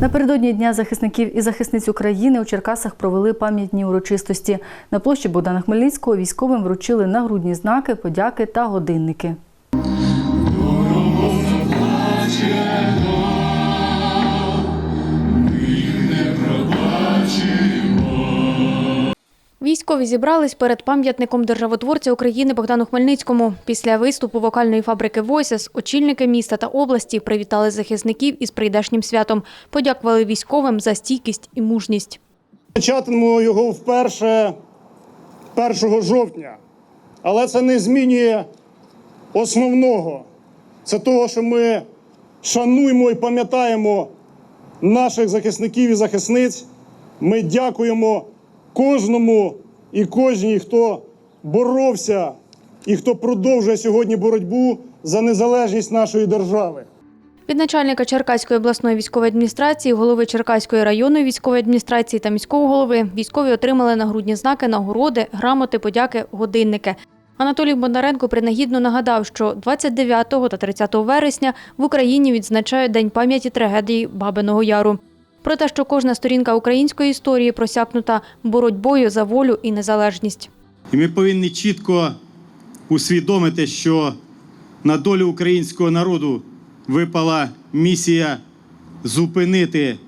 Напередодні Дня захисників і захисниць України у Черкасах провели пам'ятні урочистості. На площі Богдана Хмельницького військовим вручили нагрудні знаки, подяки та годинники. Військові зібрались перед пам'ятником державотворця України Богдану Хмельницькому. Після виступу вокальної фабрики «Voices» очільники міста та області привітали захисників із прийдешнім святом. Подякували військовим за стійкість і мужність. Початимемо його вперше 1 жовтня. Але це не змінює основного. Це того, що ми шануємо і пам'ятаємо наших захисників і захисниць. Ми дякуємо кожному і кожній, хто боровся і хто продовжує сьогодні боротьбу за незалежність нашої держави. Від начальника Черкаської обласної військової адміністрації, голови Черкаської районної військової адміністрації та міського голови військові отримали нагрудні знаки, нагороди, грамоти, подяки, годинники. Анатолій Бондаренко принагідно нагадав, що 29 та 30 вересня в Україні відзначають День пам'яті трагедії Бабиного Яру. Про те, що кожна сторінка української історії просякнута боротьбою за волю і незалежність. І ми повинні чітко усвідомити, що на долю українського народу випала місія зупинити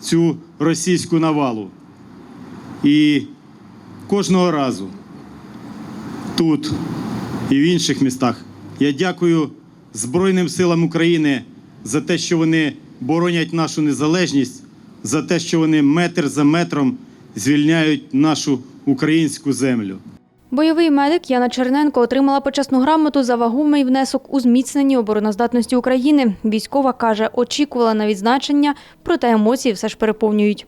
цю російську навалу. І кожного разу тут і в інших містах я дякую Збройним силам України за те, що вони боронять нашу незалежність, за те, що вони метр за метром звільняють нашу українську землю. Бойовий медик Яна Черненко отримала почесну грамоту за вагомий внесок у зміцненні обороноздатності України. Військова каже, очікувала на відзначення, проте емоції все ж переповнюють.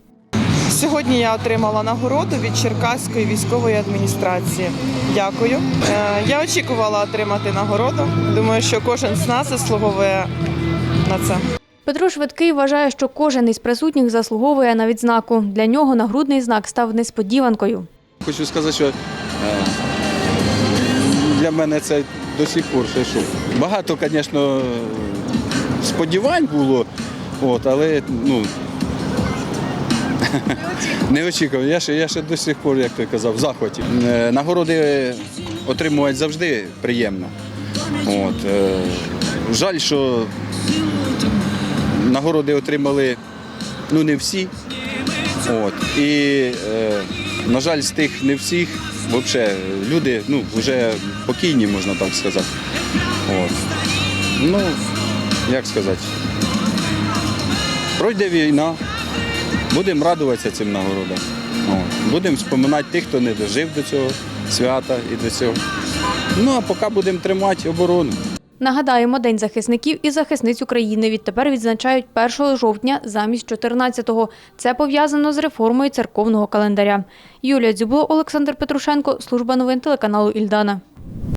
Сьогодні я отримала нагороду від Черкаської військової адміністрації. Дякую. Е, Я очікувала отримати нагороду. Думаю, що кожен з нас заслуговує на це. Петро Швидкий вважає, що кожен із присутніх заслуговує на відзнаку. Для нього нагрудний знак став несподіванкою. Хочу сказати, що е, для мене це до сих пор що. Багато, звісно, сподівань було, але ну, не очікував. Я ще, я ще до сих пор, як ти казав, в захваті. Е, Нагороди отримувати завжди приємно. От, е, жаль, що нагороди отримали ну, не всі. От. І, е, на жаль, з тих не всіх, взагалі, люди ну, вже покійні, можна так сказати. От. Ну, як сказати, пройде війна, будемо радуватися цим нагородам. Будемо споминати тих, хто не дожив до цього свята і до цього. Ну, а поки будемо тримати оборону. Нагадаємо, День захисників і захисниць України відтепер відзначають 1 жовтня замість 14-го. Це пов'язано з реформою церковного календаря. Юлія Дзюбло, Олександр Петрушенко, служба новин телеканалу Ільдана.